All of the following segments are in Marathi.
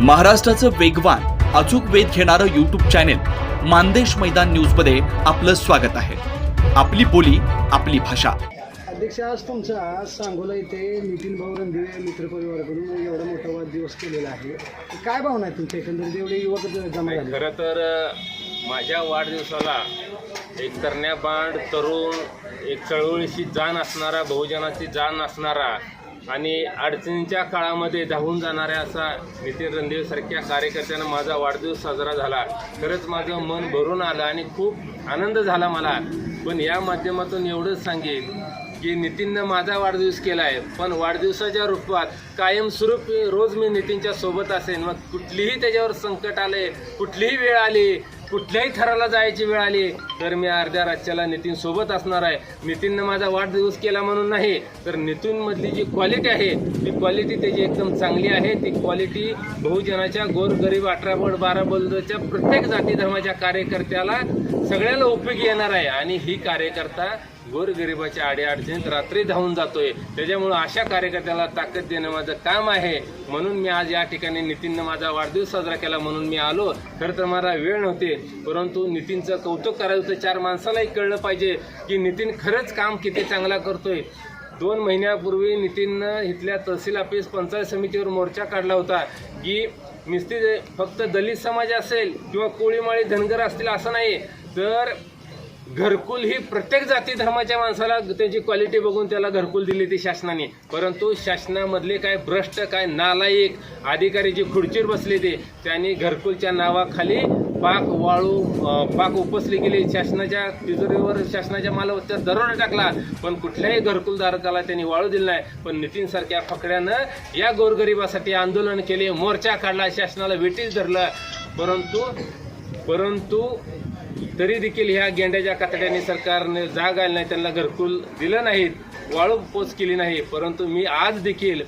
महाराष्ट्राचं वेगवान अचूक वेध घेणारं युट्यूब चॅनेल मानदेश मैदान न्यूजमध्ये आपलं स्वागत आहे. आपली बोली आपली भाषा. अध्यक्ष आज तुमचा आज सांगोला इथे नितीन भाऊ रणदिवे मित्रपरिवाराकडून एवढा मोठा वाढदिवस केलेला आहे. काय भावना आहे तुमच्या एकंदरीत? एवढे युवक जमा झाले. खरं तर माझ्या वाढदिवसाला एक तरण्याबांड तरुण एक चळवळीची जाण असणारा बहुजनाची जाण असणारा आणि अडचणीच्या काळामध्ये धावून जाणाऱ्या असा नितीन रणदेवसारख्या कार्यकर्त्यानं माझा वाढदिवस साजरा झाला. खरंच माझं मन भरून आलं आणि खूप आनंद झाला मला. पण या माध्यमातून एवढंच सांगेन की नितीननं माझा वाढदिवस केला आहे पण वाढदिवसाच्या रूपात कायमस्वरूपी रोज मी नितीनच्या सोबत असेन. मग कुठलीही त्याच्यावर संकट आले कुठलीही वेळ आली कुठल्याही थराला जायची वेळ आली तर मी अर्ध्या राज्याला नितीन सोबत असणार आहे. नितीननं माझा वाढदिवस केला म्हणून नाही तर नितीनमधली जी क्वालिटी आहे ती क्वालिटी त्याची एकदम चांगली आहे. ती क्वालिटी बहुजनाच्या गोरगरीब अठरा बोल बारा बोलच्या प्रत्येक जाती धर्माच्या कार्यकर्त्याला सगळ्याला उपयोगी येणार आहे. आणि ही कार्यकर्ता गोरगरिबाच्या अडीअडचणीत रात्री धावून जातोय. त्याच्यामुळं अशा कार्यकर्त्याला ताकद देणं माझं काम आहे. म्हणून मी आज या ठिकाणी नितीननं माझा वाढदिवस साजरा केला म्हणून मी आलो. खरं तर मला वेळ नव्हते परंतु नितीनचं कौतुक करायचं होतं चार माणसालाही कळलं पाहिजे की नितीन खरंच काम किती चांगला करतोय. दोन महिन्यापूर्वी नितीननं इथल्या तहसील ऑफिस पंचायत समितीवर मोर्चा काढला होता की नुसती फक्त दलित समाज असेल किंवा कोळीमाळी धनगर असतील असं नाही तर घरकुल ही प्रत्येक जाती धर्माच्या माणसाला त्याची क्वालिटी बघून त्याला घरकुल दिली ती शासनाने. परंतु शासनामधले काय भ्रष्ट काय नालायक अधिकारी जी खुर्चीवर बसले ते त्यांनी घरकुलच्या नावाखाली पाक वाळू पाक उपसली गेली. शासनाच्या तिजोरीवर शासनाच्या मालमत्ता दरोडा टाकला. पण कुठल्याही घरकुलधारकाला त्यांनी वाळू दिला नाही. पण नितीनसारख्या फकड्यानं या गोरगरिबासाठी आंदोलन केले. मोर्चा काढला. शासनाला वेटीस धरलं. परंतु परंतु तरी देखील ह्या गेंड्याच्या कातड्याने सरकारने जाग आली नाही त्यांना घरकुल दिलं नाहीत वाळू पोच केली नाही. परंतु मी आज देखील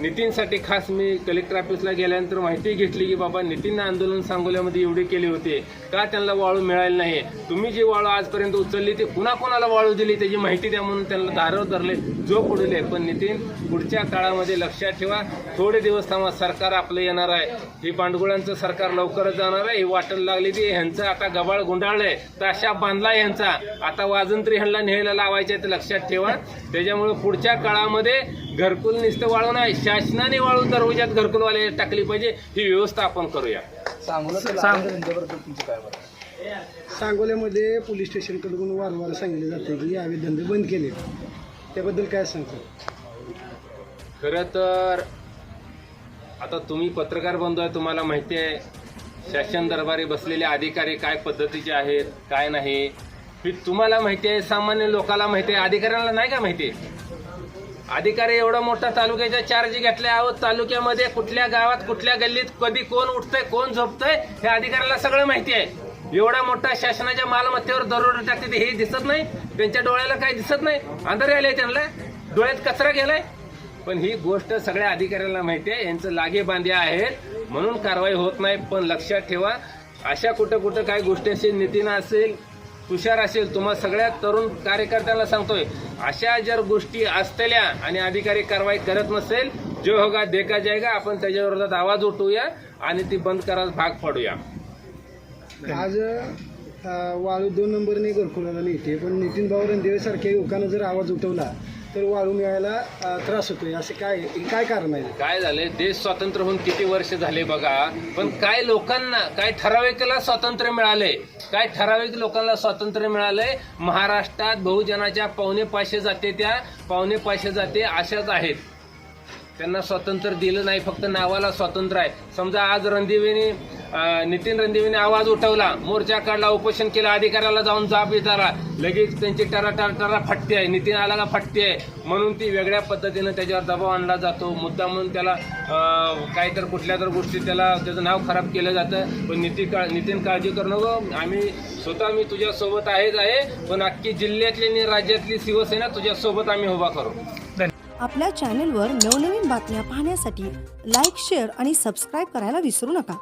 नितीनसाठी खास मी कलेक्टर ऑफिसला गेल्यानंतर माहिती घेतली की बाबा नितीन आंदोलन सांगोल्यामध्ये एवढे केले होते. का त्यांना वाळू मिळाली नाही? तुम्ही जी वाळू आजपर्यंत उचलली ते कुणा कोणाला वाळू दिली? त्याची माहिती द्या म्हणून त्यांना दारावर धरले जो पुढले पण नितीन पुढच्या काळामध्ये लक्षात ठेवा थोडे दिवस थांबा सरकार आपलं येणार आहे. हे पांडगुळांचं सरकार लवकरच जाणार आहे. हे वाटण लागली ती. ह्यांचं आता गबाळ गुंडाळलंय. ताशा बांधला ह्यांचा. आता वाजंत्री ह्यांना न्यायला लावायचे ते लक्षात ठेवा. त्याच्यामुळे पुढच्या काळामध्ये घरकुल नुसतं वाळू नाही. शासनाने वाळू दरवाजात घरकुलवाले टाकली पाहिजे ही व्यवस्था आपण करूया. सांगोल्यामध्ये पोलीस स्टेशनकडून वारंवार सांगितले जाते की यावे धंदे बंद केले. त्याबद्दल काय सांगतो? खरं तर आता तुम्ही पत्रकार बंधू आहे तुम्हाला माहिती आहे शासन दरबारी बसलेले अधिकारी काय पद्धतीचे आहेत काय नाही हे तुम्हाला माहिती आहे सामान्य लोकाला माहिती आहे अधिकाऱ्यांना नाही का माहिती अधिकारी एवढा मोठा तालुक्याच्या चार्ज घेतल्या आहोत तालुक्यामध्ये कुठल्या गावात कुठल्या गल्लीत कधी कोण उठतंय कोण झोपतंय हे अधिकाऱ्याला सगळं माहिती आहे. एवढा मोठा शासनाच्या मालमत्तेवर दरोडा टाकते ते हे दिसत नाही. त्यांच्या डोळ्याला काही दिसत नाही. अंधारे आले त्यांना. डोळ्यात कचरा गेलाय. पण ही गोष्ट सगळ्या अधिकाऱ्यांना माहिती आहे. यांचं लागे बांध्या आहेत म्हणून कारवाई होत नाही पण लक्षात ठेवा. अशा कुठं कुठं काय गोष्टी असेल नितीनं असेल तुषार असेल. तुम्हा सगळ्या तरुण कार्यकर्त्यांना सांगतोय अशा जर गोष्टी असलेल्या आणि अधिकारी कारवाई करत नसेल जो होगा देखा जायगा आपण त्याच्या विरोधात आवाज उठवूया आणि ती बंद करायला भाग पाडूया. आज वाळू दोन नंबरने घरकुलाला मिळते पण नितीन भाऊ रणदिवे सारख्या युवकानं जर आवाज उठवला तर वाळून यायला त्रास होतोय. असं काय हे काय कारण आहे? काय झालंय? देश स्वातंत्र्य होऊन किती वर्ष झाले बघा. पण काय लोकांना काय ठराविकला स्वातंत्र्य मिळाले काय ठराविक लोकांना स्वातंत्र्य मिळालंय? महाराष्ट्रात बहुजनाच्या पावणे पाचशे जाते त्या पावणे पाचशे जाते अशाच आहेत. त्यांना स्वातंत्र्य दिलं नाही फक्त नावाला स्वातंत्र्य आहे. समजा आज रणदिवेने नितीन रणदिवेने आवाज उठवला मोर्चा काढला उपोषण केलं अधिकाऱ्याला जाऊन जाब विचारला लगेच त्यांची टरा टरा टरा फटते आहे नितीन आला का फटते आहे. म्हणून ती वेगळ्या पद्धतीनं त्याच्यावर दबाव आणला जातो. मुद्दा म्हणून त्याला अं, काही तर कुठल्या तर गोष्टी त्याला त्याचं नाव खराब केलं जातं. पण नितीन काळ नितीन काळजी करू नको आम्ही स्वतः मी तुझ्यासोबत आहेच आहे. पण अख्खी जिल्ह्यातली आणि राज्यातली शिवसेना तुझ्यासोबत आम्ही उभा करू. आपल्या चॅनेलवर नवनवीन बातम्या पाहण्यासाठी लाईक शेअर आणि सबस्क्राईब करायला विसरू नका.